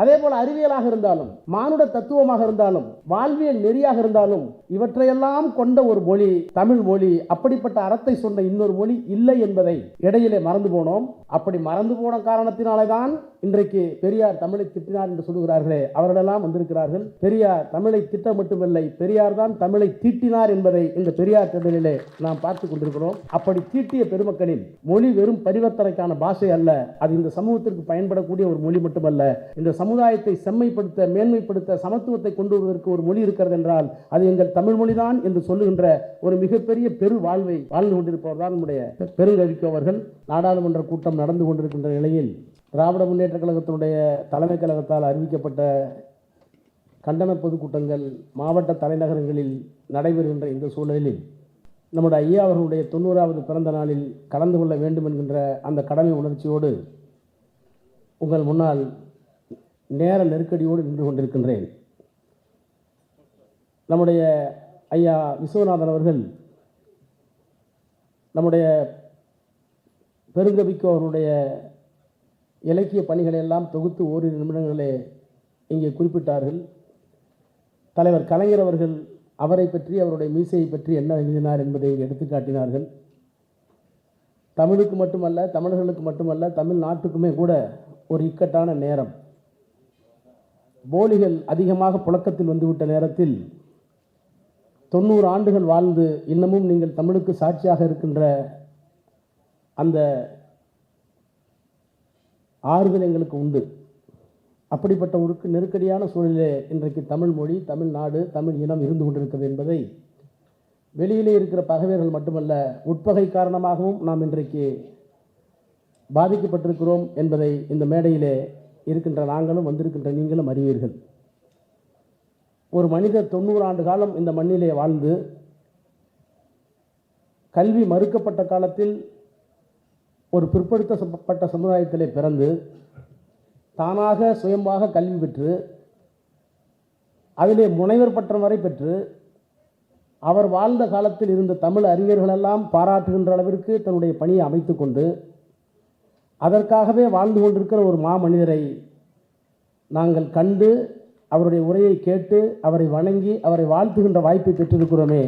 அதே போல அறிவியலாக இருந்தாலும் மானுட தத்துவமாக இருந்தாலும் வாழ்வியல் நெறியாக இருந்தாலும் இவற்றையெல்லாம் கொண்ட ஒரு மொழி தமிழ் மொழி அப்படிப்பட்ட அறத்தை சொன்ன இன்னொரு மொழி இல்லை என்பதை இடையிலே மறந்து போனோம். அப்படி மறந்து போன காரணத்தினாலே தான் இன்றைக்கு பெரியார் தமிழை திட்டினார் என்று சொல்லுகிறார்களே அவர்களெல்லாம் வந்திருக்கிறார்கள். பெரியார் தமிழை திட்ட மட்டுமில்லை பெரியார் தான் தமிழை தீட்டினார் என்பதை இந்த பெரியார் திடலிலே நாம் பார்த்து கொண்டிருக்கிறோம். அப்படி தீட்டிய பெருமக்களில் மொழி வெறும் பரிவர்த்தனைக்கான பாஷை அல்ல அது இந்த சமூகத்திற்கு பயன்படக்கூடிய ஒரு மொழி மட்டுமல்ல இந்த சமுதாயத்தை செம்மைப்படுத்த மேன்மைப்படுத்த சமத்துவத்தை கொண்டு வருவதற்கு ஒரு மொழி இருக்கிறது என்றால் அது எங்கள் தமிழ் மொழிதான் என்று சொல்லுகின்ற ஒரு மிகப்பெரிய பெரு வாழ்வை வாழ்ந்து கொண்டிருப்பவர் தான் நம்முடைய பெருங்கவிக்கு அவர்கள். நாடாளுமன்ற கூட்டம் நடந்து கொண்டிருக்கின்ற நிலையில் திராவிட முன்னேற்ற கழகத்தினுடைய தலைமை கழகத்தால் அறிவிக்கப்பட்ட கண்டன பொதுக்கூட்டங்கள் மாவட்ட தலைநகரங்களில் நடைபெறுகின்ற இந்த சூழலில் நம்முடைய ஐயா அவர்களுடைய தொண்ணூறாவது பிறந்த நாளில் கலந்து கொள்ள வேண்டும் என்கின்ற அந்த கடமை உணர்ச்சியோடு உங்கள் முன்னால் நேர நெருக்கடியோடு நின்று கொண்டிருக்கின்றேன். நம்முடைய ஐயா விஸ்வநாதன் அவர்கள் நம்முடைய பெருங்கவிக்கு அவருடைய இலக்கிய பணிகளை எல்லாம் தொகுத்து ஓரிரு நிமிடங்களே இங்கே குறிப்பிட்டார்கள். தலைவர் கலைஞர் அவர்கள் அவரை பற்றி அவருடைய மீசையை பற்றி என்ன எழுதினார் என்பதை இங்கே எடுத்துக்காட்டினார்கள் தமிழுக்கு மட்டுமல்ல தமிழர்களுக்கு மட்டுமல்ல தமிழ் நாட்டுக்குமே கூட ஒரு இக்கட்டான நேரம். போலிகள் அதிகமாக புழக்கத்தில் வந்துவிட்ட நேரத்தில் தொண்ணூறு ஆண்டுகள் வாழ்ந்து இன்னமும் நீங்கள் தமிழுக்கு சாட்சியாக இருக்கின்ற அந்த ஆறுதல் எங்களுக்கு உண்டு. அப்படிப்பட்ட ஒரு நெருக்கடியான சூழலிலே இன்றைக்கு தமிழ் மொழி தமிழ்நாடு தமிழ் இனம் இருந்து கொண்டிருக்கிறது என்பதை வெளியிலே இருக்கிற பகைவர்கள் மட்டுமல்ல உட்பகை காரணமாகவும் நாம் இன்றைக்கு பாதிக்கப்பட்டிருக்கிறோம் என்பதை இந்த மேடையிலே இருக்கின்ற நாங்களும் வந்திருக்கின்ற நீங்களும் அறிவீர்கள். ஒரு மனிதர் தொண்ணூறு ஆண்டு காலம் இந்த மண்ணிலே வாழ்ந்து கல்வி மறுக்கப்பட்ட காலத்தில் ஒரு பிற்படுத்தப்பட்ட சமுதாயத்திலே பிறந்து தானாக சுயமாக கல்வி பெற்று அதிலே முனைவர் பட்டம் வரை பெற்று அவர் வாழ்ந்த காலத்தில் இருந்த தமிழ் அறிஞர்களெல்லாம் பாராட்டுகின்ற அளவிற்கு தன்னுடைய பணியை அமைத்து கொண்டு அதற்காகவே வாழ்ந்து கொண்டிருக்கிற ஒரு மாமனிதரை நாங்கள் கண்டு அவருடைய உரையை கேட்டு அவரை வணங்கி அவரை வாழ்த்துகின்ற வாய்ப்பை பெற்றிருக்கிறோமே.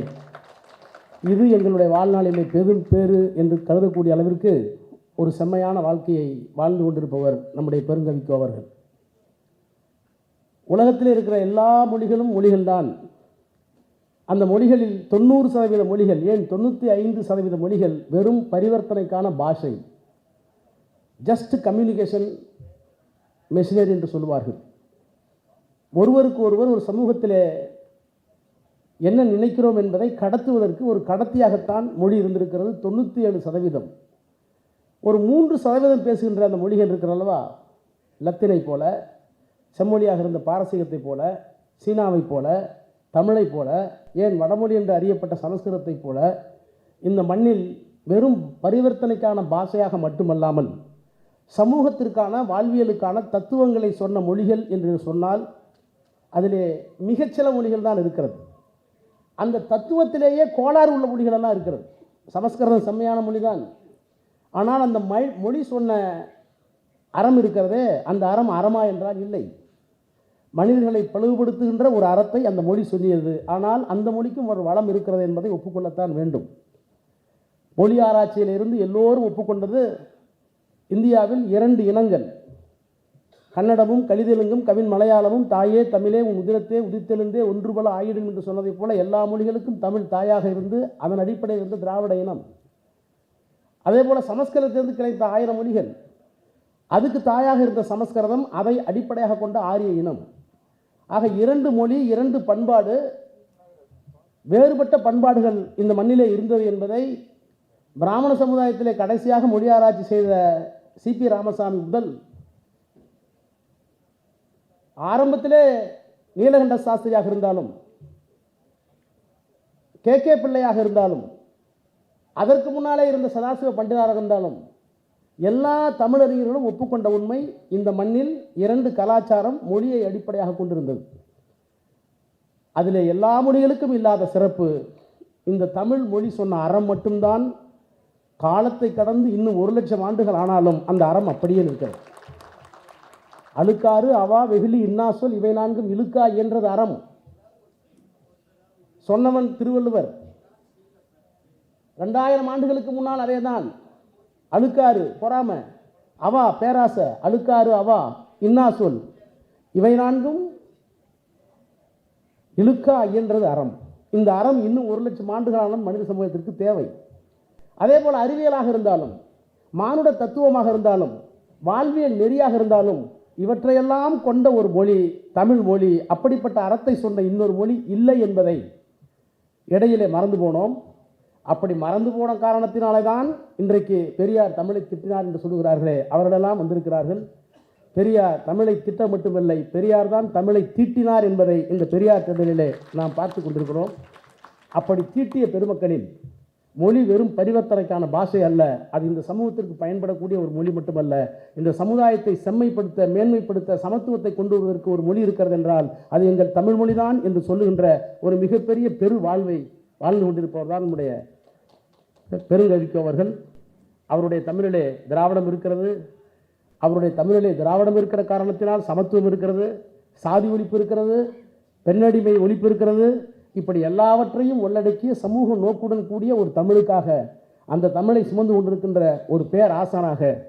இது எங்களுடைய வாழ்நாளிலே பெரும் பேறு என்று கருதக்கூடிய அளவிற்கு ஒரு செம்மையான வாழ்க்கையை வாழ்ந்து கொண்டிருப்பவர் நம்முடைய பெருங்கவிக்கோ அவர்கள். உலகத்தில் இருக்கிற எல்லா மொழிகளும் மொழிகள்தான். அந்த மொழிகளில் தொண்ணூறு சதவீத மொழிகள் ஏன் தொண்ணூற்றி ஐந்து சதவீத மொழிகள் வெறும் பரிவர்த்தனைக்கான பாஷை. ஜஸ்ட் கம்யூனிகேஷன் மெஷினரி என்று சொல்லுவார்கள். ஒருவருக்கு ஒருவர் ஒரு சமூகத்திலே என்ன நினைக்கிறோம் என்பதை கடத்துவதற்கு ஒரு கடத்தியாகத்தான் மொழி இருந்திருக்கிறது தொண்ணூற்றி ஏழு சதவீதம். ஒரு மூன்று சதவீதம் பேசுகின்ற அந்த மொழிகள் இருக்கிற அல்லவா? லத்தினை போல செம்மொழியாக இருந்த பாரசீகத்தை போல சீனாவைப் போல தமிழைப் போல ஏன் வடமொழி என்று அறியப்பட்ட சமஸ்கிருதத்தைப் போல இந்த மண்ணில் வெறும் பரிவர்த்தனைக்கான பாஷையாக மட்டுமல்லாமல் சமூகத்திற்கான வாழ்வியலுக்கான தத்துவங்களை சொன்ன மொழிகள் என்று சொன்னால் அதிலே மிகச்சில மொழிகள் தான் இருக்கிறது. அந்த தத்துவத்திலேயே கோளாறு உள்ள மொழிகளெல்லாம் இருக்கிறது. சமஸ்கிருதம் செம்மையான மொழி தான் ஆனால் அந்த மொழி சொன்ன அறம் இருக்கிறதே அந்த அறம் அறமா என்றால் இல்லை. மனிதர்களை பழுவுபடுத்துகின்ற ஒரு அறத்தை அந்த மொழி சொல்லியது. ஆனால் அந்த மொழிக்கும் ஒரு வளம் இருக்கிறது என்பதை ஒப்புக்கொள்ளத்தான் வேண்டும். மொழி ஆராய்ச்சியிலிருந்து எல்லோரும் ஒப்புக்கொண்டது இந்தியாவில் இரண்டு இனங்கள். கன்னடமும் கலிதெலுங்கும் கவின் மலையாளமும் தாயே தமிழே உன் உதிரத்தே உதித்தெழுந்தே ஒன்றுபல ஆயிடும் என்று சொன்னதைப் போல எல்லா மொழிகளுக்கும் தமிழ் தாயாக இருந்து அதன் அடிப்படையில் இருந்த திராவிட இனம். அதே போல் சமஸ்கிருதத்திலிருந்து கிடைத்த ஆயிரம் மொழிகள். அதுக்கு தாயாக இருந்த சமஸ்கிருதம் அதை அடிப்படையாக கொண்ட ஆரிய இனம். ஆக இரண்டு மொழி இரண்டு பண்பாடு வேறுபட்ட பண்பாடுகள் இந்த மண்ணிலே இருந்தது என்பதை பிராமண சமுதாயத்திலே கடைசியாக மொழி ஆராய்ச்சி செய்த சிபி ராமசாமி முதல் ஆரம்பத்திலே நீலகண்ட சாஸ்திரியாக இருந்தாலும் கே கே பிள்ளையாக இருந்தாலும் அதற்கு முன்னாலே இருந்த சதாசிவ பண்டிதாராக இருந்தாலும் எல்லா தமிழறிஞர்களும் ஒப்புக்கொண்ட உண்மை இந்த மண்ணில் இரண்டு கலாச்சாரம் மொழியை அடிப்படையாக கொண்டிருந்தது. அதில் எல்லா மொழிகளுக்கும் இல்லாத சிறப்பு இந்த தமிழ் மொழி சொன்ன அறம் மட்டும்தான் காலத்தை கடந்து இன்னும் ஒரு லட்சம் ஆண்டுகள் ஆனாலும் அந்த அறம் அப்படியே இருக்கிறது அழுக்காறு அவா வெகுளி இன்னா சொல் இவை நான்கும் இழுக்கா என்றது அறம். சொன்னவன் திருவள்ளுவர் ரெண்டாயிரம் ஆண்டுகளுக்கு முன்னால் அதேதான். அழுக்காறு பொறாம அவா பேராசை அழுக்காறு அவா இன்னா சொல் இவை நான்கும் இழுக்கா என்றது அறம். இந்த அறம் இன்னும் ஒரு லட்சம் ஆண்டுகளான மனித சமூகத்திற்கு தேவை. அதே போல் அறிவியலாக இருந்தாலும் மானுட தத்துவமாக இருந்தாலும் வாழ்வியல் நெறியாக இருந்தாலும் இவற்றையெல்லாம் கொண்ட ஒரு மொழி தமிழ் மொழி அப்படிப்பட்ட அறத்தை சொன்ன இன்னொரு மொழி இல்லை என்பதை இடையிலே மறந்து போனோம். அப்படி மறந்து போன காரணத்தினாலே தான் இன்றைக்கு பெரியார் தமிழை திட்டினார் என்று சொல்லுகிறார்களே அவர்களெல்லாம் வந்திருக்கிறார்கள். பெரியார் தமிழை திட்ட மட்டுமில்லை பெரியார் தான் தமிழை தீட்டினார் என்பதை இந்த பெரியார் திடலிலே நாம் பார்த்து கொண்டிருக்கிறோம். அப்படி தீட்டிய பெருமக்களில் மொழி வெறும் பரிவர்த்தனைக்கான பாஷை அல்ல. அது இந்த சமூகத்திற்கு பயன்படக்கூடிய ஒரு மொழி மட்டுமல்ல. இந்த சமுதாயத்தை செம்மைப்படுத்த மேன்மைப்படுத்த சமத்துவத்தை கொண்டு வருவதற்கு ஒரு மொழி இருக்கிறது என்றால் அது எங்கள் தமிழ் மொழிதான் என்று சொல்லுகின்ற ஒரு மிகப்பெரிய பெரு வாழ்வை வாழ்ந்து கொண்டிருப்பவர் தான் நம்முடைய பெருங்கவிக்கு அவர்கள். அவருடைய தமிழிலே திராவிடம் இருக்கிறது. அவருடைய தமிழிலே திராவிடம் இருக்கிற காரணத்தினால் சமத்துவம் இருக்கிறது. சாதி ஒழிப்பு இருக்கிறது. பெண்ணடிமை ஒழிப்பு இருக்கிறது. இப்படி எல்லாவற்றையும் உள்ளடக்கிய சமூக நோக்குடன் கூடிய ஒரு தமிழுக்காக அந்த தமிழை சுமந்து கொண்டிருக்கின்ற ஒரு பேர் ஆசானாக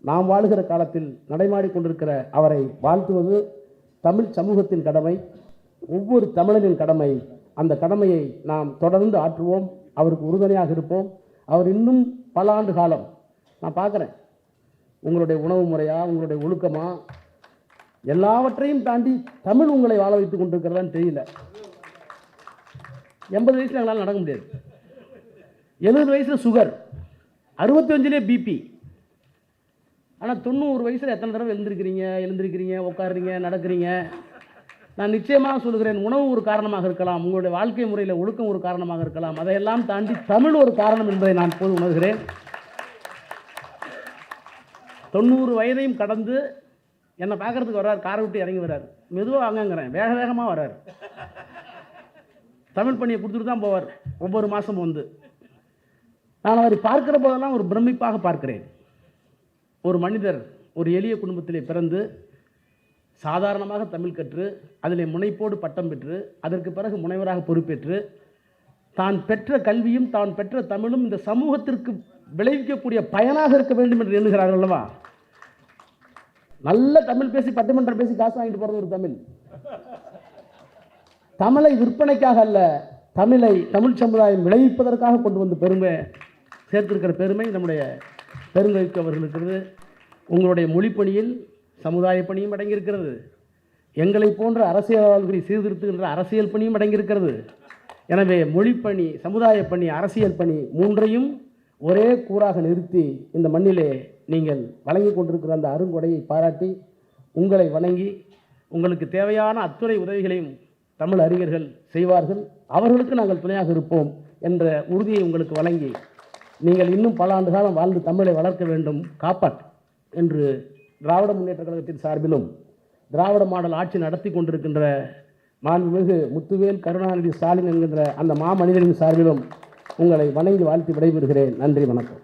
நாம் வாழுகிற காலத்தில் நடைமாடி கொண்டிருக்கிற அவரை வாழ்த்துவது தமிழ் சமூகத்தின் கடமை. ஒவ்வொரு தமிழனின் கடமை. அந்த கடமையை நாம் தொடர்ந்து ஆற்றுவோம். அவருக்கு உறுதுணையாக இருப்போம். அவர் இன்னும் பல ஆண்டு காலம். நான் பார்க்குறேன். உங்களுடைய உணவு முறையா? உங்களுடைய ஒழுக்கமா? எல்லாவற்றையும் தாண்டி தமிழ் உங்களை வாழ வைத்துக் கொண்டிருக்கிறதான்னு தெரியல. எண்பது வயசில் எங்களால் நடக்க முடியாது. எழுபது வயசில் சுகர் அறுபத்தஞ்சிலே பிபி ஆனால் தொண்ணூறு வயசில் எத்தனை தடவை எழுந்திருக்கிறீங்க எழுந்திருக்கிறீங்க உட்காருறீங்க நடக்கிறீங்க? நான் நிச்சயமாக சொல்கிறேன் உணவு ஒரு காரணமாக இருக்கலாம் உங்களுடைய வாழ்க்கை முறையில் ஒழுக்கம் ஒரு காரணமாக இருக்கலாம் அதையெல்லாம் தாண்டி தமிழ் ஒரு காரணம் என்பதை நான் இப்போது உணர்கிறேன். தொண்ணூறு வயதையும் கடந்து என்னை பார்க்கறதுக்கு வர்றார் காரை விட்டு இறங்கி வர்றார். மெதுவாக வாங்கங்கிறேன் வேக வேகமாக வர்றார். தமிழ் பணியை கொடுத்துட்டு தான் போவார். ஒவ்வொரு மாதமும் வந்து. நான் அவரை பார்க்கிற போதெல்லாம் ஒரு பிரமிப்பாக பார்க்கிறேன். ஒரு மனிதர் ஒரு எளிய குடும்பத்திலே பிறந்து சாதாரணமாக தமிழ் கற்று அதிலே முனைப்போடு பட்டம் பெற்று அதற்கு பிறகு முனைவராக பொறுப்பேற்று தான் பெற்ற கல்வியும் தான் பெற்ற தமிழும் இந்த சமூகத்திற்கு விளைவிக்கக்கூடிய பயனாக இருக்க வேண்டும் என்று எண்ணுகிறார்கள் அல்லவா? நல்ல தமிழ் பேசி பட்டிமன்றம் பேசி காசு வாங்கிட்டு போகிறது ஒரு தமிழ். தமிழை விற்பனைக்காக அல்ல தமிழை தமிழ் சமுதாயம் விளைவிப்பதற்காக கொண்டு வந்து பெருமை சேர்த்திருக்கிற பெருமை நம்முடைய பெருங்கவிக்கு அவர்களுக்கு இருக்கிறது. உங்களுடைய மொழிப்பணியில் சமுதாய பணியும் அடங்கியிருக்கிறது. எங்களை போன்ற அரசியல்வாதிகளை சீர்திருத்துகின்ற அரசியல் பணியும் அடங்கியிருக்கிறது. எனவே மொழிப்பணி சமுதாய பணி அரசியல் பணி மூன்றையும் ஒரே கூறாக நிறுத்தி இந்த மண்ணிலே நீங்கள் வழங்கி கொண்டிருக்கிற அந்த அருங்கொடையை பாராட்டி உங்களை வணங்கி உங்களுக்கு தேவையான அத்துறை உதவிகளையும் தமிழ் அறிஞர்கள் செய்வார்கள். அவர்களுக்கு நாங்கள் துணையாக இருப்போம் என்ற உறுதியை உங்களுக்கு வழங்கி நீங்கள் இன்னும் பல ஆண்டு காலம் வாழ்ந்து தமிழை வளர்க்க வேண்டும் காப்பாற்று என்று திராவிட முன்னேற்ற கழகத்தின் சார்பிலும் திராவிட மாடல் ஆட்சி நடத்தி கொண்டிருக்கின்ற மாண்புமிகு முத்துவேல் கருணாநிதி ஸ்டாலின் என்கின்ற அந்த மாமனிதரின் சார்பிலும் உங்களை வணங்கி வாழ்த்தி விடைபெறுகிறேன். நன்றி வணக்கம்.